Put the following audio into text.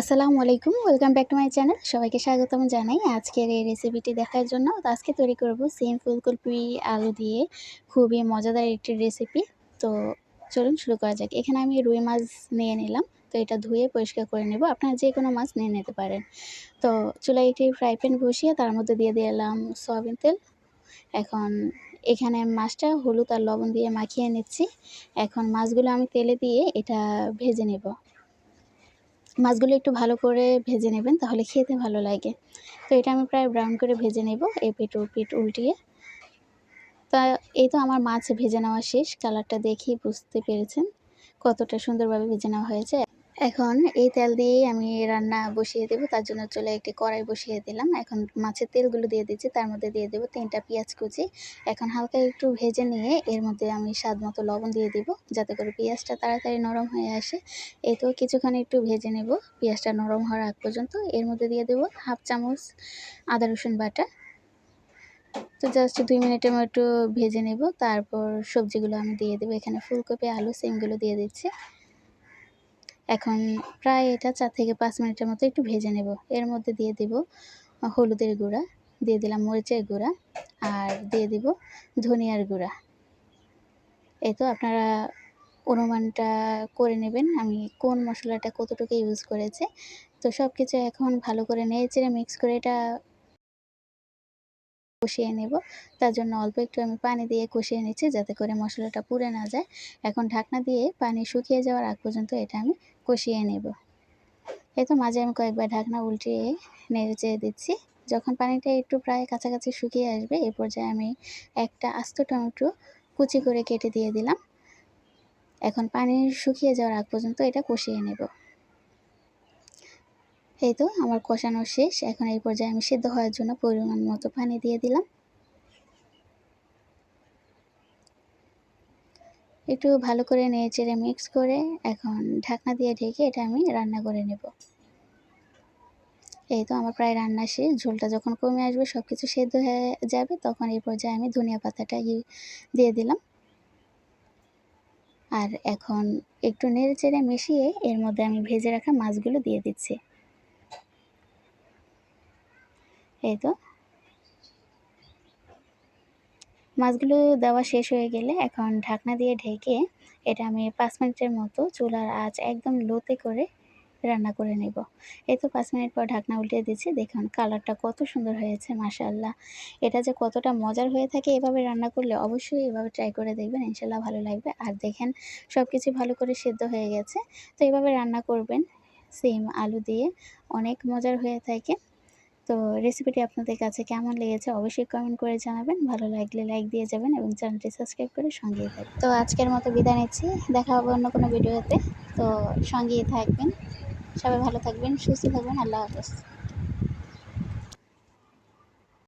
আসসালামু আলাইকুম, welcome back to my channel. সবাইকে স্বাগতম জানাই আজকের এই রেসিপিটি দেখার জন্য। তো আজকে তৈরি করব সেম ফুলকপি, আলু দিয়ে খুবই মজাদার একটি রেসিপি। তো চলুন শুরু করা যাক। এখানে আমি রুই মাছ নিয়ে নিলাম। তো এটা ধুয়ে পরিষ্কার করে নেব। আপনারা যে কোনো মাছ নিয়ে নিতে পারেন। তো চুলায় একটি ফ্রাই প্যান বসিয়ে তার মধ্যে দিয়ে দিলাম সয়াবিন তেল। এখন এখানে মাছটা হলুদ আর লবণ দিয়ে মাখিয়ে নিচ্ছি। এখন মাছগুলো আমি তেলে দিয়ে এটা ভেজে নেব। মাছগুলো একটু ভালো করে ভেজে নেবেন, তাহলে খেতে ভালো লাগে। তো এটা আমি প্রায় ব্রাউন করে ভেজে নেব এ পিঠ ও পিঠ উল্টিয়ে। তা এই তো আমার মাছ ভেজে নেওয়া শেষ কালারটা দেখেই বুঝতে পেরেছেন কতটা সুন্দরভাবে ভেজে নেওয়া হয়েছে। এখন এই তেল দিয়েই আমি রান্না বসিয়ে দেবো, তার জন্য চলে একটি কড়াই বসিয়ে দিলাম। এখন মাছের তেলগুলো দিয়ে দিচ্ছি, তার মধ্যে দিয়ে দেবো তিনটা পেঁয়াজ কুচি। এখন হালকা একটু ভেজে নিয়ে এর মধ্যে আমি স্বাদ মতো লবণ দিয়ে দিব, যাতে করে পেঁয়াজটা তাড়াতাড়ি নরম হয়ে আসে। এই তো কিছুক্ষণ একটু ভেজে নেব, পেঁয়াজটা নরম হওয়ার আগ পর্যন্ত। এর মধ্যে দিয়ে দেবো হাফ চামচ আদা রসুন বাটা। তো জাস্ট দুই মিনিটের মতো ভেজে নেব, তারপর সবজিগুলো আমি দিয়ে দেবো। এখানে ফুলকপি, আলু, সিমগুলো দিয়ে দিচ্ছি। এখন প্রায় এটা চার থেকে পাঁচ মিনিটের মতো একটু ভেজে নেব। এর মধ্যে দিয়ে দেব হলুদের গুঁড়া, দিয়ে দিলাম মরিচের গুঁড়া আর দিয়ে দিব ধনিয়ার গুঁড়া। এই তো আপনারা অনুমানটা করে নেবেন আমি কোন মশলাটা কতটুকু ইউজ করেছে। তো সব কিছু এখন ভালো করে নেড়ে চেড়ে মিক্স করে এটা কষিয়ে নেব। তার জন্য অল্প একটু আমি পানি দিয়ে কষিয়ে নিচ্ছি যাতে করে মশলাটা পুড়ে না যায়। এখন ঢাকনা দিয়ে পানি শুকিয়ে যাওয়ার আগ পর্যন্ত এটা আমি কষিয়ে নেব। এই তো মাঝে আমি কয়েকবার ঢাকনা উল্টিয়ে নেড়ে দিচ্ছি। যখন পানিটা একটু প্রায় কাছাকাছি শুকিয়ে আসবে এই পর্যায়ে আমি একটা আস্ত টমেটো কুচি করে কেটে দিয়ে দিলাম। এখন পানি শুকিয়ে যাওয়ার আগ পর্যন্ত এটা কষিয়ে নেব। এই তো, আমার কষানো শেষ। এখন এই পর্যায়ে আমি সিদ্ধ হওয়ার জন্য পরিমাণ মতো পানি দিয়ে দিলাম। একটু ভালো করে নেড়ে চেড়ে মিক্স করে এখন ঢাকনা দিয়ে ঢেকে এটা আমি রান্না করে নেব। এই তো, আমার প্রায় রান্না শেষ। ঝোলটা যখন কমে আসবে সব কিছু সেদ্ধ হয়ে যাবে, তখন এই পর্যায়ে আমি ধনিয়া পাতাটা দিয়ে দিলাম। আর এখন একটু নেড়ে চেড়ে মিশিয়ে এর মধ্যে আমি ভেজে রাখা মাছগুলো দিয়ে দিচ্ছি। এই তো। মাছগুলো দেওয়া শেষ হয়ে গেলে এখন ঢাকনা দিয়ে ঢেকে এটা আমি পাঁচ মিনিটের মতো চুলার আঁচ একদম লোতে করে রান্না করে নেব। এই তো পাঁচ মিনিট পর ঢাকনা উল্টে দিচ্ছি, দেখুন কালারটা কত সুন্দর হয়েছে মাশাল্লাহ এটা যে কতটা মজার হয়ে থাকে এভাবে রান্না করলে অবশ্যই এভাবে ট্রাই করে দেখবেন ইনশাল্লাহ ভালো লাগবে। আর দেখেন সব কিছু ভালো করে সেদ্ধ হয়ে গেছে, তো এভাবে রান্না করবেন। সিম আলু দিয়ে অনেক মজার হয়ে থাকে। তো রেসিপিটি আপনাদের কাছে কেমন লেগেছে অবশ্যই কমেন্ট করে জানাবেন। ভালো লাগলে লাইক দিয়ে যাবেন এবং চ্যানেলটি সাবস্ক্রাইব করে সঙ্গেই থাকবেন। তো আজকের মতো বিদায় নিচ্ছি। দেখা হবে অন্য কোনো ভিডিওতে তো সঙ্গেই থাকবেন। সবাই ভালো থাকবেন, সুস্থ থাকবেন। আল্লাহ হাফেজ।